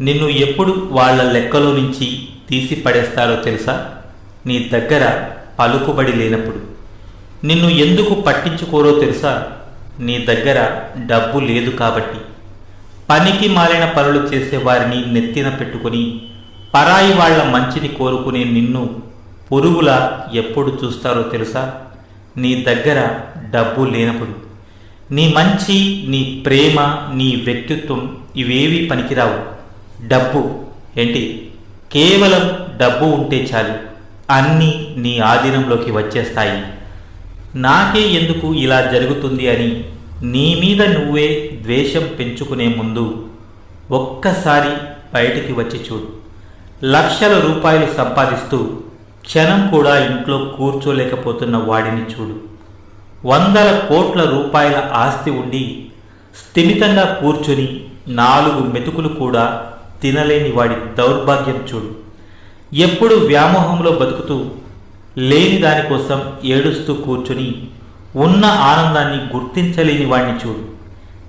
నిన్ను ఎప్పుడు వాళ్ళ లెక్కలో నుంచి తీసి పడేస్తారో తెలుసా? నీ దగ్గర పలుకుబడి లేనప్పుడు. నిన్ను ఎందుకు పట్టించుకోరో తెలుసా? నీ దగ్గర డబ్బు లేదు కాబట్టి. పనికి మాలిన పనులు చేసే వారిని నెత్తిన పెట్టుకొని పరాయి వాళ్ళ మంచిని కోరుకునే నిన్ను పురుగుల ఎప్పుడు చూస్తారో తెలుసా? నీ దగ్గర డబ్బు లేనప్పుడు. నీ మంచి నీ ప్రేమ నీ వ్యక్తిత్వం ఇవేవీ పనికిరావు. డబ్బు. ఏంటి? కేవలం డబ్బు ఉంటే చాలు. అన్నీ నీ ఆధీనంలోకి వచ్చేస్తాయి. నాకే ఎందుకు ఇలా జరుగుతుంది అని నీ మీద నువ్వే ద్వేషం పెంచుకునే ముందు ఒక్కసారి బయటికి వచ్చి చూడు. లక్షల రూపాయలు సంపాదిస్తూ క్షణం కూడా ఇంట్లో కూర్చోలేకపోతున్న వాడిని చూడు. వందల కోట్ల రూపాయల ఆస్తి ఉండి స్థిమితంగా కూర్చొని నాలుగు మెతుకులు కూడా తినలేని వాడి దౌర్భాగ్యం చూడు. ఎప్పుడు వ్యామోహంలో బతుకుతూ లేని దానికోసం ఏడుస్తూ కూర్చొని ఉన్న ఆనందాన్ని గుర్తించలేని వాడిని చూడు.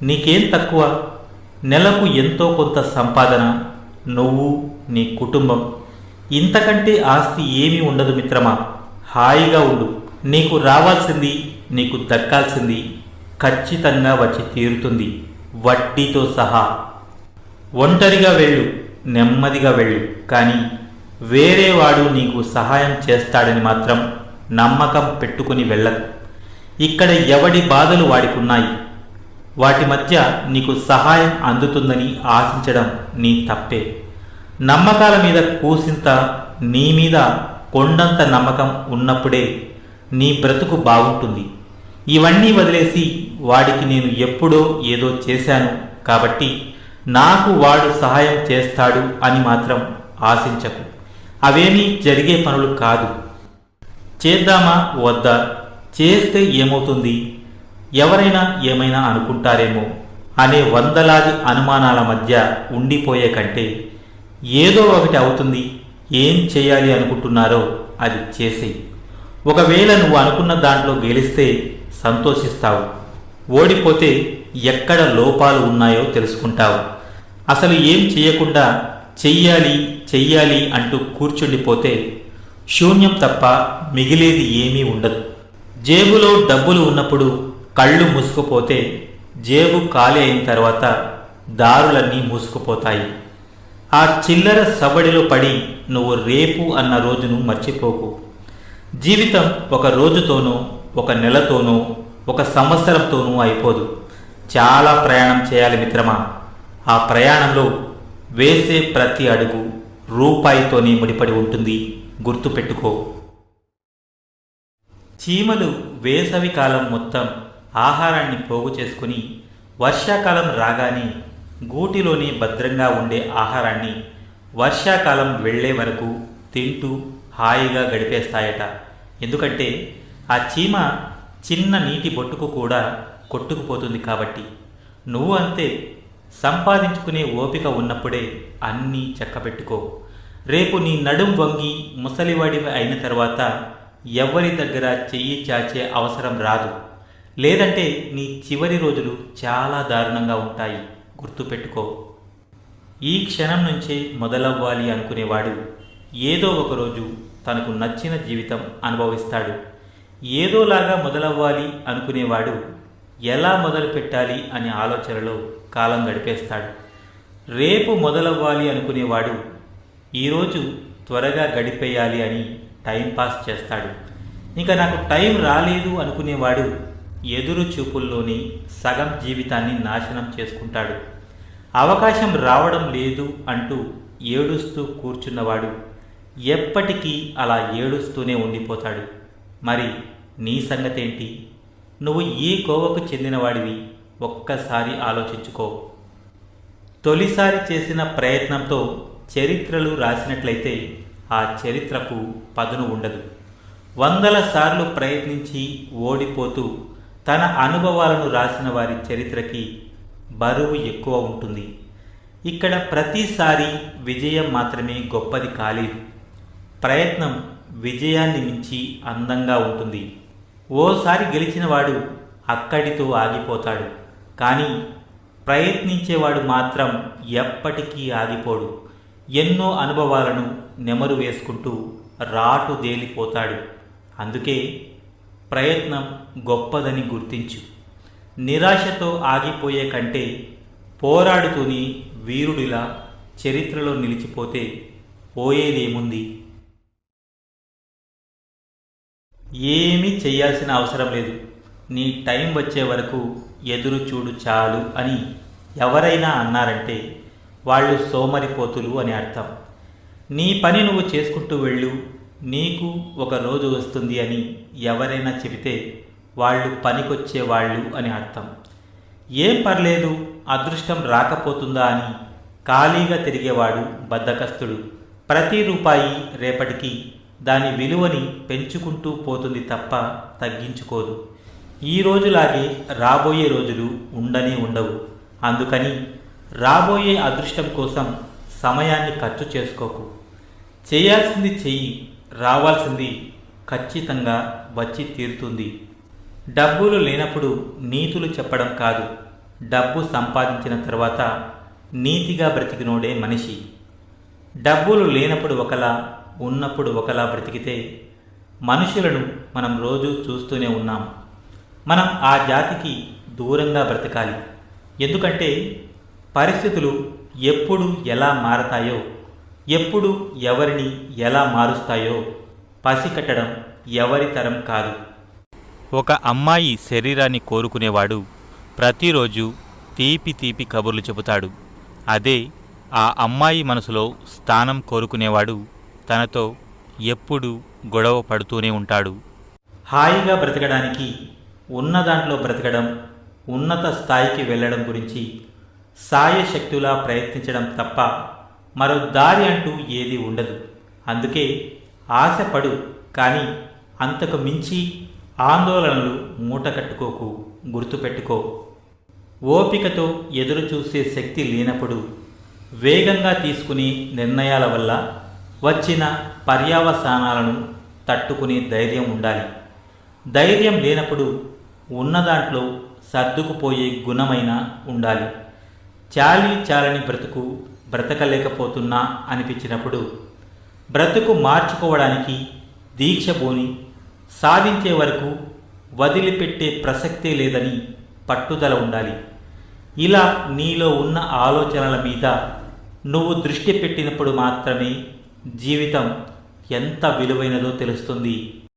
నీకేం తక్కువ? నెలకు ఎంతో కొంత సంపాదన నువ్వు నీ కుటుంబం. ఇంతకంటే ఆస్తి ఏమీ ఉండదు మిత్రమా? హాయిగా ఉండు. నీకు రావాల్సింది నీకు దక్కాల్సింది ఖచ్చితంగా వచ్చి తీరుతుంది. వడ్డీతో సహా ఒంటరిగా వెళ్ళు నెమ్మదిగా వెళ్ళు కానీ వేరేవాడు నీకు సహాయం చేస్తాడని మాత్రం నమ్మకం పెట్టుకుని వెళ్ళకు. ఇక్కడ ఎవడి బాధలు వాడికున్నాయి? వాటి మధ్య నీకు సహాయం అందుతుందని ఆశించడం నీ తప్పే. నమ్మకాల మీద కూసింత నీ మీద కొండంత నమ్మకం ఉన్నప్పుడే నీ బ్రతుకు బాగుంటుంది. ఇవన్నీ వదిలేసి వాడికి నేను ఎప్పుడో ఏదో చేశాను కాబట్టి నాకు వాడు సహాయం చేస్తాడు అని మాత్రం ఆశించకు. అవేమీ జరిగే పనులు కాదు. చేద్దామా వద్దా? చేస్తే ఏమవుతుంది? ఎవరైనా ఏమైనా అనుకుంటారేమో? అనే వందలాది అనుమానాల మధ్య ఉండిపోయే కంటే ఏదో ఒకటి అవుతుంది. ఏం చేయాలి అనుకుంటున్నారో అది చేసే ఒకవేళ నువ్వు అనుకున్న దాంట్లో గెలిస్తే సంతోషిస్తావు. ఓడిపోతే ఎక్కడ లోపాలు ఉన్నాయో తెలుసుకుంటావు. అసలు ఏం చేయకుండా చెయ్యాలి చెయ్యాలి అంటూ కూర్చుండిపోతే శూన్యం తప్ప మిగిలేది ఏమీ ఉండదు. జేబులో డబ్బులు ఉన్నప్పుడు కళ్ళు మూసుకుపోతే జేబు ఖాళీ అయిన తర్వాత దారులన్నీ మూసుకుపోతాయి. ఆ చిల్లర సబడిలో పడి నువ్వు రేపు అన్న రోజును మర్చిపోకు. జీవితం ఒక రోజుతోనో ఒక నెలతోనూ ఒక సంవత్సరంతోనూ అయిపోదు. చాలా ప్రయాణం చేయాలి మిత్రమా. ఆ ప్రయాణంలో వేసే ప్రతి అడుగు రూపాయితోనే ముడిపడి ఉంటుంది. గుర్తుపెట్టుకో. చీమలు వేసవి కాలం మొత్తం ఆహారాన్ని పోగు చేసుకుని వర్షాకాలం రాగానే గూటిలోనే భద్రంగా ఉండే ఆహారాన్ని వర్షాకాలం వెళ్ళే వరకు తింటూ హాయిగా గడిపేస్తాయట. ఎందుకంటే ఆ చీమ చిన్న నీటి బొట్టుకు కూడా కొట్టుకుపోతుంది కాబట్టి. నువ్వు అంతే. సంపాదించుకునే ఓపిక ఉన్నప్పుడే అన్నీ చక్కబెట్టుకో. రేపు నీ నడుం వంగి ముసలివాడివి అయిన తర్వాత ఎవ్వరి దగ్గర చెయ్యి చాచే అవసరం రాదు. లేదంటే నీ చివరి రోజులు చాలా దారుణంగా ఉంటాయి. గుర్తుపెట్టుకో. ఈ క్షణం నుంచే మొదలవ్వాలి అనుకునేవాడు. ఏదో ఒకరోజు తనకు నచ్చిన జీవితం అనుభవిస్తాడు. ఏదోలాగా మొదలవ్వాలి అనుకునేవాడు ఎలా మొదలు పెట్టాలి అనే ఆలోచనలో కాలం గడిపేస్తాడు. రేపు మొదలవ్వాలి అనుకునేవాడు ఈరోజు త్వరగా గడిపేయాలి అని టైం పాస్ చేస్తాడు. ఇంకా నాకు టైం రాలేదు అనుకునేవాడు ఎదురు చూపుల్లోని సగం జీవితాన్ని నాశనం చేసుకుంటాడు. అవకాశం రావడం లేదు అంటూ ఏడుస్తూ కూర్చున్నవాడు ఎప్పటికీ అలా ఏడుస్తూనే ఉండిపోతాడు. మరి నీ సంగతేంటి? నువ్వు ఏ కోవకు చెందినవాడివి. ఒక్కసారి ఆలోచించుకో. తొలిసారి చేసిన ప్రయత్నంతో చరిత్రలు రాసినట్లయితే ఆ చరిత్రకు పదును ఉండదు. వందల సార్లు ప్రయత్నించి ఓడిపోతూ తన అనుభవాలను రాసిన వారి చరిత్రకి బరువు ఎక్కువ ఉంటుంది. ఇక్కడ ప్రతిసారి విజయం మాత్రమే గొప్పది కాలేదు. ప్రయత్నం విజయాన్ని మించి అందంగా ఉంటుంది. ఓసారి గెలిచినవాడు అక్కడితో ఆగిపోతాడు. కానీ ప్రయత్నించేవాడు మాత్రం ఎప్పటికీ ఆగిపోడు. ఎన్నో అనుభవాలను నెమరు వేసుకుంటూ రాటు దేలిపోతాడు అందుకే ప్రయత్నం గొప్పదని గుర్తించు. నిరాశతో ఆగిపోయే కంటే పోరాడుతూని వీరుడిలా చరిత్రలో నిలిచిపోతే పోయేదేముంది? ఏమీ చేయాల్సిన అవసరం లేదు. నీ టైం వచ్చే వరకు ఎదురు చూడు చాలు అని ఎవరైనా అన్నారంటే వాళ్ళు సోమరిపోతులు అని అర్థం. నీ పని నువ్వు చేసుకుంటూ వెళ్ళు నీకు ఒక రోజు వస్తుంది అని ఎవరైనా చెబితే వాళ్ళు పనికొచ్చే వాళ్ళు అని అర్థం. ఏం పర్లేదు అదృష్టం రాకపోతుందా అని ఖాళీగా తిరిగేవాడు బద్ధకస్తుడు ప్రతి రూపాయి రేపటికి దాని విలువని పెంచుకుంటూ పోతుంది తప్ప తగ్గించుకోదు. ఈ రోజులాగే రాబోయే రోజులు ఉండనే ఉండవు. అందుకని రాబోయే అదృష్టం కోసం సమయాన్ని ఖర్చు చేసుకోకు. చేయాల్సింది చెయ్యి రావాల్సింది ఖచ్చితంగా వచ్చి తీరుతుంది. డబ్బులు లేనప్పుడు నీతులు చెప్పడం కాదు. డబ్బు సంపాదించిన తర్వాత నీతిగా బ్రతికినోడే మనిషి. డబ్బులు లేనప్పుడు ఒకలా ఉన్నప్పుడు ఒకలా బ్రతికితే మనుషులను మనం రోజు చూస్తూనే ఉన్నాం. మనం ఆ జాతికి దూరంగా బ్రతకాలి. ఎందుకంటే పరిస్థితులు ఎప్పుడు ఎలా మారతాయో ఎప్పుడు ఎవరిని ఎలా మారుస్తాయో పసికట్టడం ఎవరి తరం కాదు. ఒక అమ్మాయి శరీరాన్ని కోరుకునేవాడు ప్రతిరోజు తీపి తీపి కబుర్లు చెబుతాడు. అదే ఆ అమ్మాయి మనసులో స్థానం కోరుకునేవాడు తనతో ఎప్పుడు గొడవ పడుతూనే ఉంటాడు. హాయిగా బ్రతకడానికి ఉన్న దాంట్లో బ్రతకడం ఉన్నత స్థాయికి వెళ్ళడం గురించి సాయశక్తులా ప్రయత్నించడం తప్ప మరో దారి అంటూ ఏది ఉండదు. అందుకే ఆశపడు కానీ అంతకు మించి ఆందోళనలు మూట కట్టుకోకు గుర్తుపెట్టుకో. ఓపికతో ఎదురు చూసే శక్తి లేనప్పుడు వేగంగా తీసుకునే నిర్ణయాల వల్ల వచ్చిన పర్యావసానాలను తట్టుకునే ధైర్యం ఉండాలి. ధైర్యం లేనప్పుడు ఉన్నదాంట్లో సర్దుకుపోయే గుణమైన ఉండాలి. చాలి చాలని బ్రతుకు బ్రతకలేకపోతున్నా అనిపించినప్పుడు బ్రతుకు మార్చుకోవడానికి దీక్ష పోని సాధించే వరకు వదిలిపెట్టే ప్రసక్తే లేదని పట్టుదల ఉండాలి. ఇలా నీలో ఉన్న ఆలోచనల మీద నువ్వు దృష్టి పెట్టినప్పుడు మాత్రమే జీవితం ఎంత విలువైనదో తెలుస్తుంది.